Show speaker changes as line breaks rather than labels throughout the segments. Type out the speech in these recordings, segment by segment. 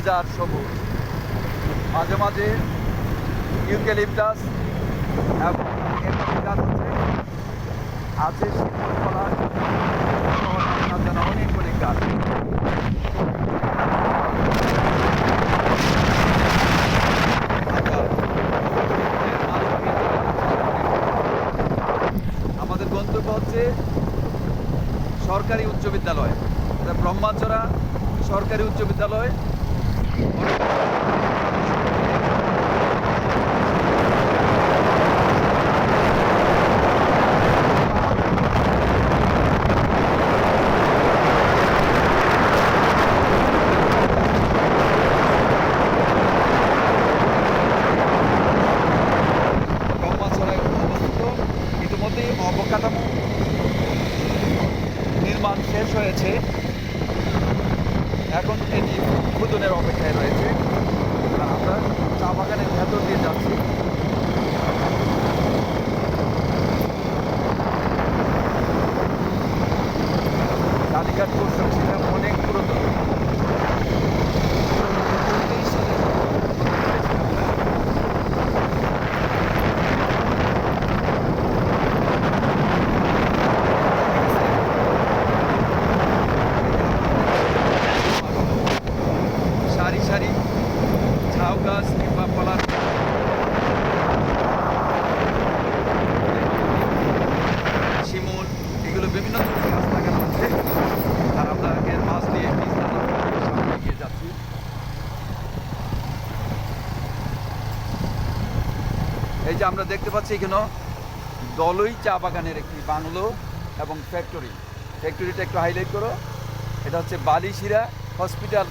সবুজ আর সবুজ। মাঝে মাঝে ইউক্যালিপটাস এবং আছে আছে অনেকগুলি গাছ আমাদের গন্তব্য হচ্ছে সরকারি উচ্চ বিদ্যালয়। ব্রহ্মাচরা সরকারি উচ্চ বিদ্যালয়। Thank you. আমরা দেখতে পাচ্ছি এখানে দলই চা বাগানের একটি বাংলো এবং ফ্যাক্টরি ফ্যাক্টরিটা একটু হাইলাইট করো। এটা হচ্ছে বালিশিরা হসপিটাল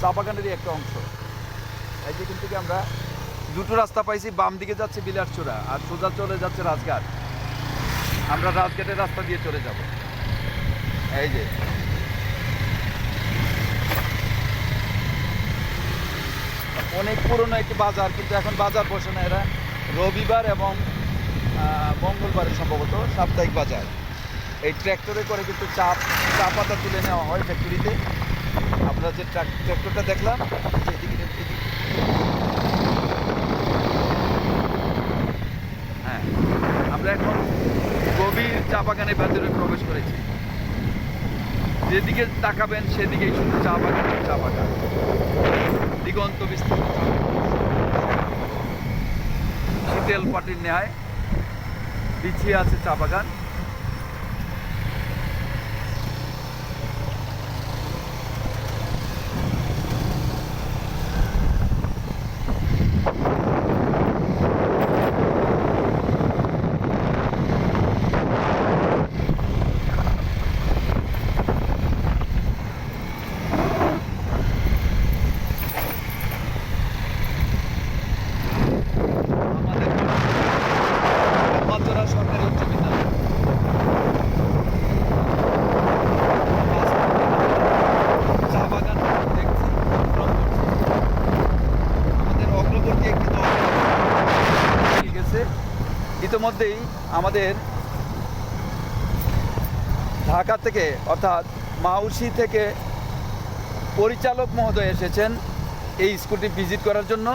চা বাগানেরই একটা অংশ। এই যেখান থেকে আমরা দুটো রাস্তা পাইছি, বাম দিকে যাচ্ছে বিলাসচূড়া আর সোজা চলে যাচ্ছে রাজঘাট। আমরা রাজঘাটের রাস্তা দিয়ে চলে যাব। এই যে। অনেক পুরনো একটি বাজার, কিন্তু এখন বাজার বসে না এরা। রবিবার এবং মঙ্গলবার সম্ভবত সাপ্তাহিক বাজার। এই ট্র্যাক্টরে করে কিন্তু চা চা পাতা তুলে নেওয়া হয় ফ্যাক্টরিতে আমরা যে ট্র্যাক্টরটা দেখলাম এদিকে- হ্যাঁ আমরা এখন গভীর চা বাগানের ভেতরে প্রবেশ করেছি। যেদিকে তাকাবেন সেদিকেই শুধু চা বাগান চা বাগান। দিগন্ত বিস্তৃত চা বাগান। শীতেল পাটির ন্যায় পিছিয়ে আছে চা বাগান আমাদের ব্রহ্মাচরা সরকারি উচ্চ বিদ্যালয় চা বাগান দেখছি ভ্রমণ করছি। আমাদের অগ্রবর্তী একটি দল এগিয়ে গেছে ইতিমধ্যেই আমাদের ঢাকা থেকে, অর্থাৎ মাউসি থেকে পরিচালক মহোদয় এসেছেন এই স্কুলটি ভিজিট করার জন্য।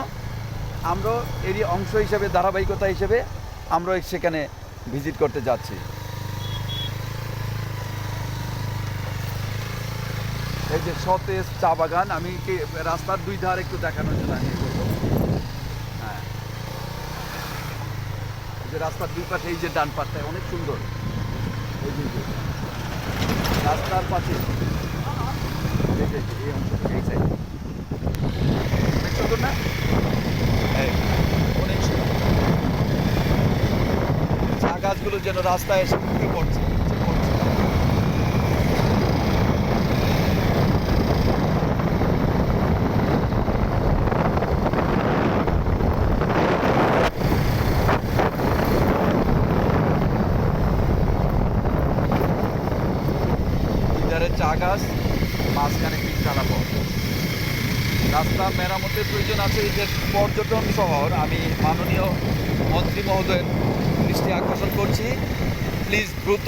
আমরা এরই অংশ হিসেবে, ধারাবাহিকতা হিসেবে আমরা সেখানে ভিজিট করতে যাচ্ছি। এই যে সতেজ চা বাগান, আমি রাস্তার দুই ধার একটু দেখানোর জন্য আমি এ করব হ্যাঁ এই যে রাস্তার দুই পাশে এই যে ডান পাশটায় অনেক সুন্দর এই যে রাস্তার পাশে অনেক না অনেক সুন্দর গাছগুলো যেন রাস্তায় এসে পড়ছে নিচে পড়ছে। দুধারে চা গাছ মাঝখানে পিঠালা পথ রাস্তা মেরামতের প্রয়োজন আছে এই যে পর্যটন শহর। আমি মাননীয় মন্ত্রী মহোদয়ের দৃষ্টি আকর্ষণ করছি। প্লিজ দ্রুত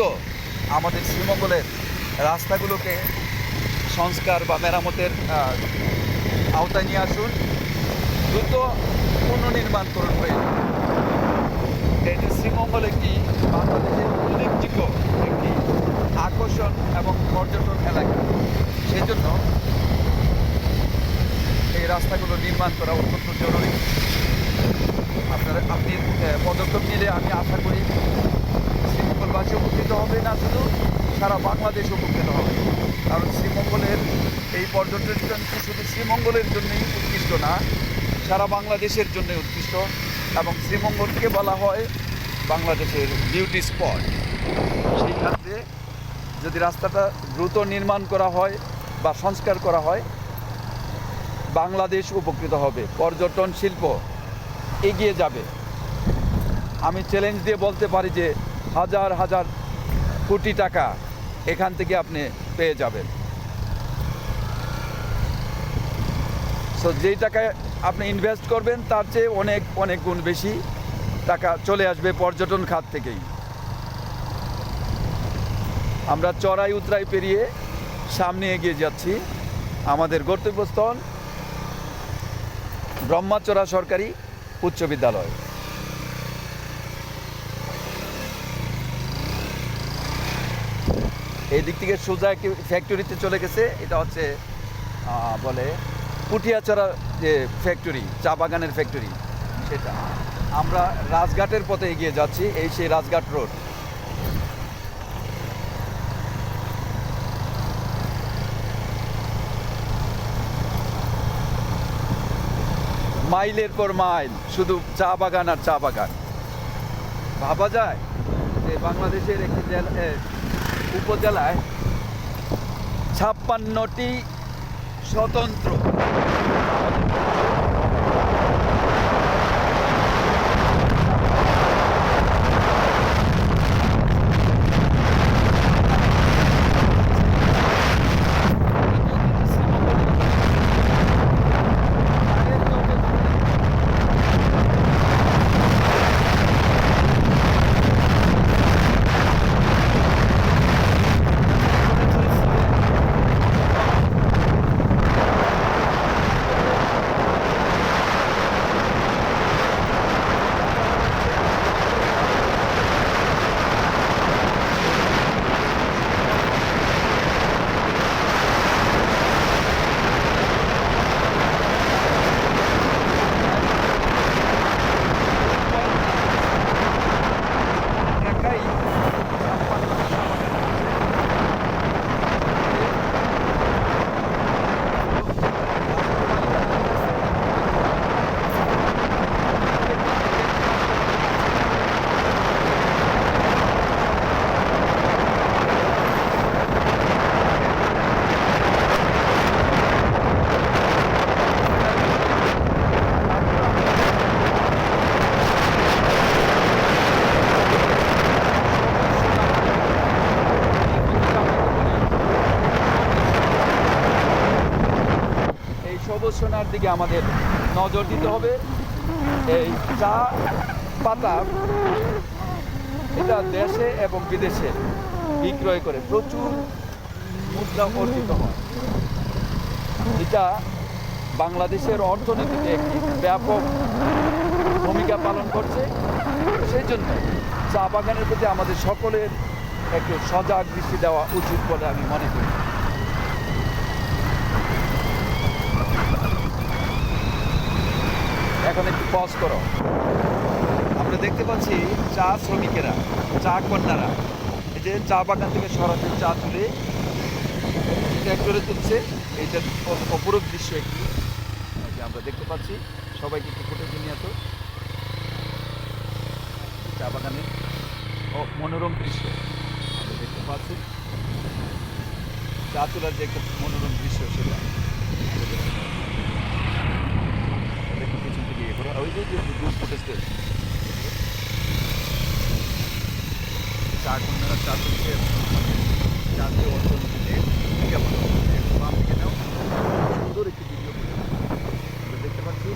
আমাদের শ্রীমঙ্গলের রাস্তাগুলোকে সংস্কার বা মেরামতের আওতায় নিয়ে আসুন। দ্রুত পুনর্নির্মাণ করুন হয়ে। যে শ্রীমঙ্গল একটি বাংলাদেশের উল্লেখযোগ্য একটি আকর্ষণ এবং পর্যটন এলাকা। সেই জন্য রাস্তাগুলো নির্মাণ করা অত্যন্ত জরুরি। আপনারা আপনি পদক্ষেপ নিলে আমি আশা করি শ্রীমঙ্গলবাসী উপকৃত হবে, না শুধু সারা বাংলাদেশ উপকৃত হবে। কারণ শ্রীমঙ্গলের এই পর্যটন শুধু শ্রীমঙ্গলের জন্যই উৎকৃষ্ট না, সারা বাংলাদেশের জন্য উৎকৃষ্ট এবং শ্রীমঙ্গলকে বলা হয় বাংলাদেশের বিউটি স্পট সেই ক্ষেত্রে যদি রাস্তাটা দ্রুত নির্মাণ করা হয় বা সংস্কার করা হয় বাংলাদেশ উপকৃত হবে, পর্যটন শিল্প এগিয়ে যাবে। আমি চ্যালেঞ্জ দিয়ে বলতে পারি যে, হাজার হাজার কোটি টাকা এখান থেকে আপনি পেয়ে যাবেন। সো যেই টাকায় আপনি ইনভেস্ট করবেন, তার চেয়ে অনেক অনেক গুণ বেশি টাকা চলে আসবে পর্যটন খাত থেকেই। আমরা চড়াই উতরাই পেরিয়ে সামনে এগিয়ে যাচ্ছি। আমাদের গন্তব্যস্থল ব্রহ্মাচড়া সরকারি উচ্চ বিদ্যালয়। এই দিক থেকে সোজা একটি ফ্যাক্টরিতে চলে গেছে। এটা হচ্ছে বলে পুটিয়াচড়া যে ফ্যাক্টরি চা বাগানের ফ্যাক্টরি সেটা। আমরা রাজঘাটের পথে এগিয়ে যাচ্ছি, এই সেই রাজঘাট রোড মাইলের পর মাইল, শুধু চা বাগান আর চা বাগান। ভাবা যায় যে বাংলাদেশের একটি জেলা উপজেলায় ছাপ্পান্নটি স্বতন্ত্র একাই ছাপ্পান্নটি সমাজের এই সবুজ সোনার দিকে আমাদের নজর দিতে হবে। এই চা পাতা এটা দেশে এবং বিদেশে বিক্রয় করে প্রচুর মুদ্রা অর্জিত হয়। এটা বাংলাদেশের অর্থনীতিতে একটি ব্যাপক ভূমিকা পালন করছে। সেই জন্য চা বাগানের প্রতি আমাদের সকলের একটু সজাগ দৃষ্টি দেওয়া উচিত বলে আমি মনে করি। এখন একটু পজ করো। আমরা দেখতে পাচ্ছি চা শ্রমিকেরা, চা কন্যারা। এই যে চা বাগান থেকে সরাসরি চা তুলে ট্র্যাক্টরে তুলছে। এইটা অপরূপ দৃশ্য একটি। আমরা দেখতে পাচ্ছি, সবাইকে একটু ফুটেছে নিয়ে তো চা বাগানের ও- মনোরম দৃশ্য। আমরা দেখতে পাচ্ছি। চা তোলার যে একটা মনোরম দৃশ্য সেটা দেখুন পিছন থেকে ইয়ে করো। ওই যে যে দুধ ফুটেছে চা চার থেকে তুলছে জাতীয় অর্থনীতিতে একটু বাম দিকে নাও সুন্দর একটি ভিডিও আমরা দেখতে পাচ্ছি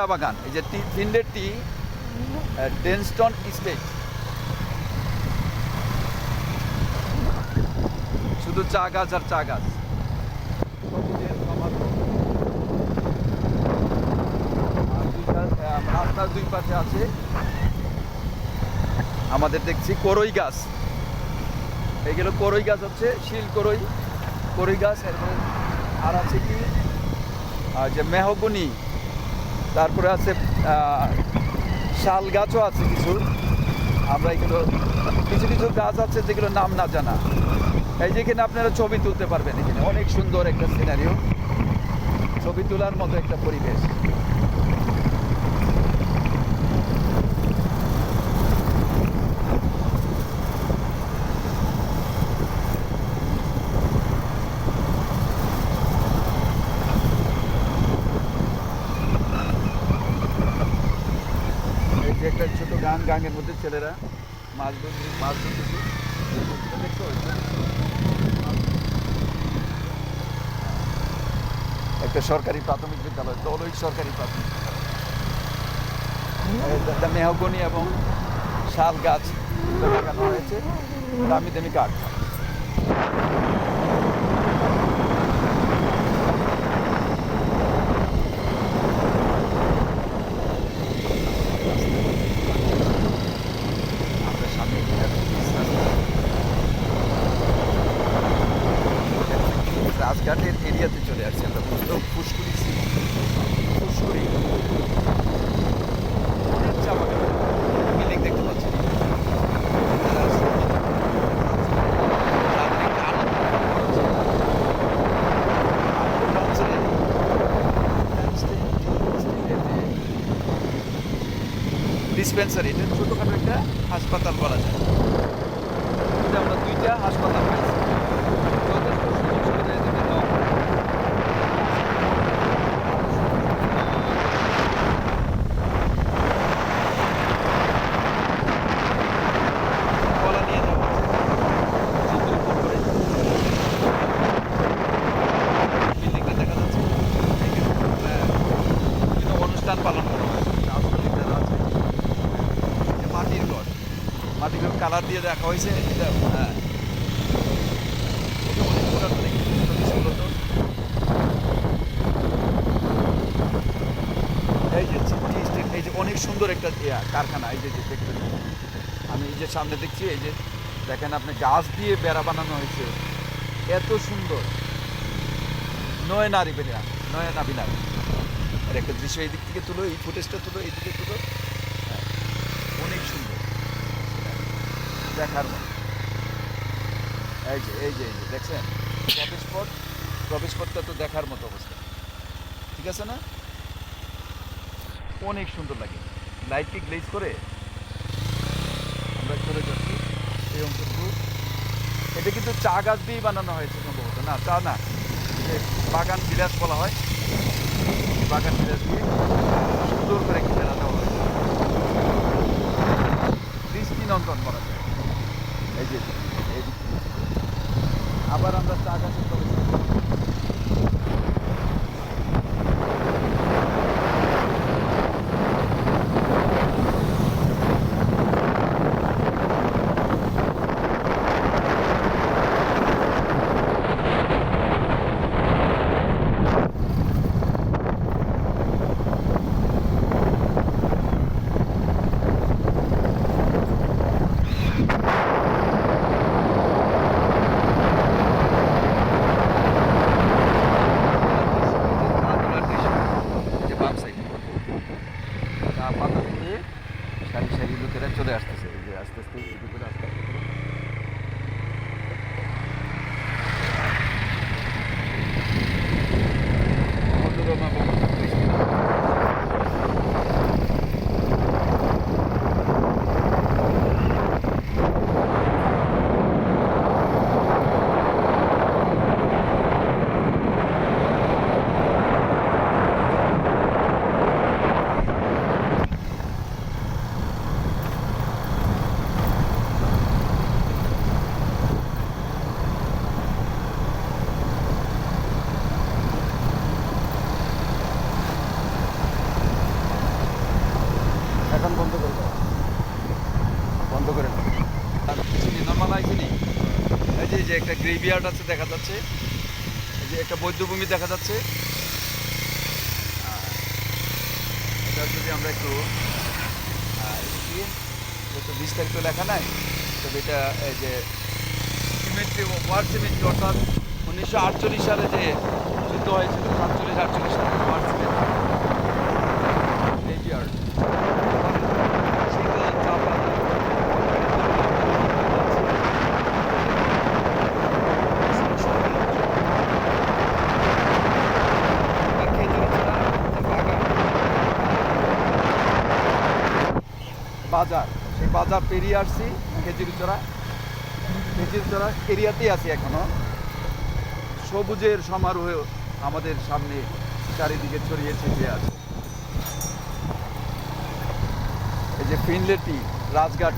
চা বাগান, এই যে টি টি ডেনস্টন স্টেট শুধু চা গাছ আর চা গাছ। রাস্তার দুই পাশে আছে। আমাদের দেখছি করই গাছ। এইগুলো করই গাছ হচ্ছে, শিল করই করই গাছ আর আছে কি? যে মেহগুনি। তারপরে আছে শাল গাছও আছে কিছু। আমরা এগুলো, কিছু কিছু গাছ আছে যেগুলো নাম না জানা। এই যেখানে আপনারা ছবি তুলতে পারবেন এখানে। অনেক সুন্দর একটা সিনারিও ছবি তোলার মতো একটা পরিবেশ এই যে একটা ছোট গান গাঙের মধ্যে ছেলেরা মাছ ধরছে, মাছ ধরতেছে? একটা সরকারি প্রাথমিক বিদ্যালয়, দলই সরকারি প্রাথমিক। মেহগনি এবং শাল গাছ লাগানো হয়েছে দামি দামি কাঠ আমরা সামনে এগিয়ে যাচ্ছি। রাজঘাটের এরিয়াতে চলে আসছি আমরা বুঝলো ফুসকুড়ি ছিল ফুসকুড়ি অনেক চা বাগান বিল্ডিং দেখতে পাচ্ছি ডিসপেন্সারি এটা ছোটোখাটো একটা হাসপাতাল বলা যায়। আমরা দুইটা হাসপাতাল পাইছি যথেষ্ট সুযোগ সুবিধা এদিকে দেওয়া হয়। কলা নিয়ে যাওয়া হচ্ছে। চিত্রকূট করে। বিল্ডিংটা দেখা যাচ্ছে। এখানে, আহ, বিভিন্ন অনুষ্ঠান পালন করা হয় সাংস্কৃতিক যারা আছে এটা মাটির ঘর মাটির দিয়ে দেখা হয়েছে, এটা হ্যাঁ। একটি এই যে এই যে অনেক সুন্দর একটা কারখানা, এই যে যে দেখতে আমি এই যে সামনে দেখছি, এই যে দেখেন আপনি গাছ দিয়ে বেড়া বানানো হয়েছে। এত সুন্দর। নয় নারী বেড়া, নয় নাবি নারী আর একটা দৃশ্য এই দিক থেকে তুলো, এই ফুটেজটা তুলো, এই দিকে তুলো হ্যাঁ, অনেক সুন্দর দেখার মতো। এই যে এই যে এই যে, দেখছেন? প্রবেশ পথ, প্রবেশ পথটা তো দেখার মতো অবস্থা। ঠিক আছে না? অনেক সুন্দর লাগে। লাইটটি গ্লেজ করে আমরা চলে যাচ্ছি এই অংশটুকু। এটা কিন্তু চা গাছ দিয়েই বানানো হয়েছে সম্ভবত। না, চা না। যে বাগান বিলাস বলা হয়। বাগান বিলাস দিয়ে সুন্দর করে দেওয়া হয়েছে। দৃষ্টিনন্দন বলা যায় এই যে এই দিক থেকে। আবার আমরা চা গাছে প্রবেশ করে নেবে চিনি নর্মাল আইসিনি এই যে যে একটা গ্রেভিয়ার্ড আছে দেখা যাচ্ছে। এই যে একটা বৌদ্ধভূমি দেখা যাচ্ছে। এটা যদি আমরা একটু যেহেতু বিস্তারিত লেখা নাই তবে এটা এই যে সিমেন্ট্রি ওয়ার সিমেন্ট্রি অর্থাৎ উনিশশো আটচল্লিশ সালে যে যুদ্ধ হয়েছিল সাতচল্লিশ আটচল্লিশ সালে ওয়ার সিমেন্ট্রি বাজার, সেই বাজার পেরিয়ে আসছি খেজুরিচড়া খেজুরিচড়া এরিয়াতেই আছি এখনও সবুজের সমারোহ আমাদের সামনে চারিদিকে ছড়িয়ে ছিটিয়ে আছে। এই যে ফিনলেটি, রাজঘাট